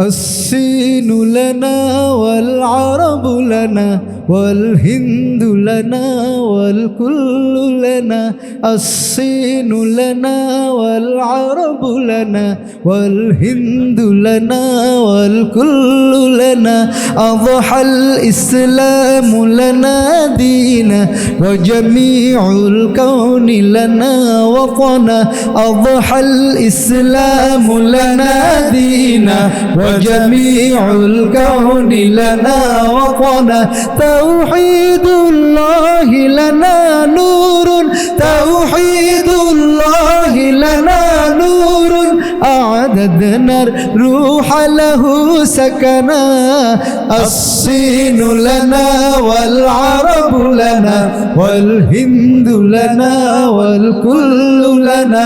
الصين لنا والعرب لنا والهند لنا والكل لنا الصين لنا والعرب لنا والهند لنا والكل لنا أضحى الإسلام لنا دينا وجميع الكون لنا وطنا أضحى الإسلام لنا دينا وجميع الكون لنا وطنا. توحيد الله لنا نور. توحيد الله لنا نور. أعددنا الروح له سكنا. الصين لنا والعرب لنا والهند لنا والكل لنا.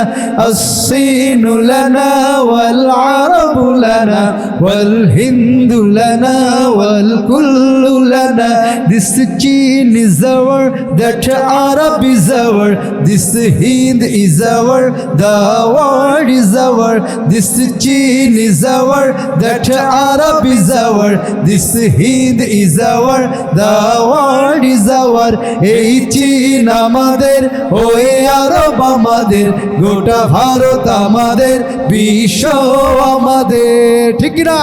الصين لنا والعرب لنا والهند لنا والكل This Chin is our, that Arab is our, this Hind is our, the world is our, this Chin is our, that Arab is our, this Hind is our, the world is our. এই চীন আমাদের ওই আরব আমাদের গোটা ভারত আমাদের বিশ্ব আমাদের ঠিক না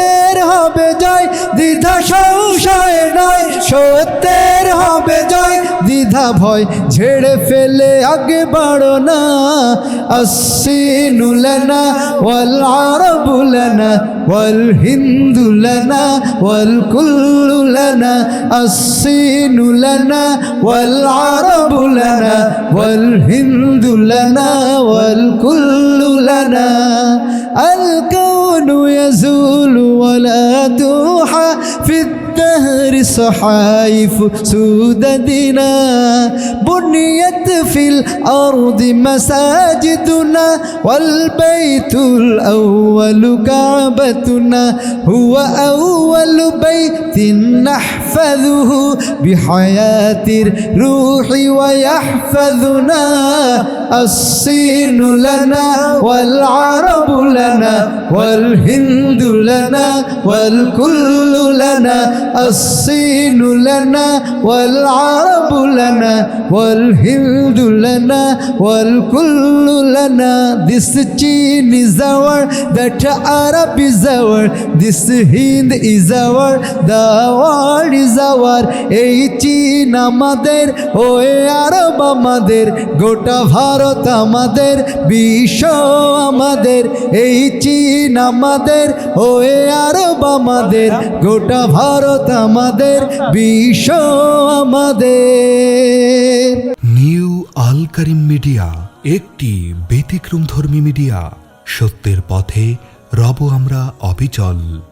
দ্বিধা সংশয় নয় সত্যের হবে জয় দ্বিধা ভয় ঝেড়ে ফেলে আগে বাড়ো না আসিনুলনা ওয়াল আরবুলনা ওয়াল হিন্দুলনা ওয়াল কুল্লুলনা আসিনুলনা ওয়াল আরবুলনা ওয়াল হিন্দুলনা ওয়াল কুল্লুলনা الكون يزول ولا توحى في الدهر صحائف سوددنا بنيت في الأرض مساجدنا والبيت الأول كعبتنا. هو أول بيت نحفظه بحياة الروح ويحفظنا. الصين لنا والعرب والهند لنا والكل لنا الصين لنا والعرب لنا والهند لنا والكل لنا This Chin is our, that Arab is our, this Hind is our, the world is our. এই চীন আমাদের ওই আরব আমাদের গোটা ভারত আমাদের বিশ্ব আমাদের এই চীন আমাদের হয়ে আরব আমাদের, গোটা ভারত আমাদের, বিশ্ব আমাদের। নিউ আল করিম মিডিয়া, একটি ব্যতিক্রমধর্মী মিডিয়া। সত্যের পথে রব আমরা অবিচল।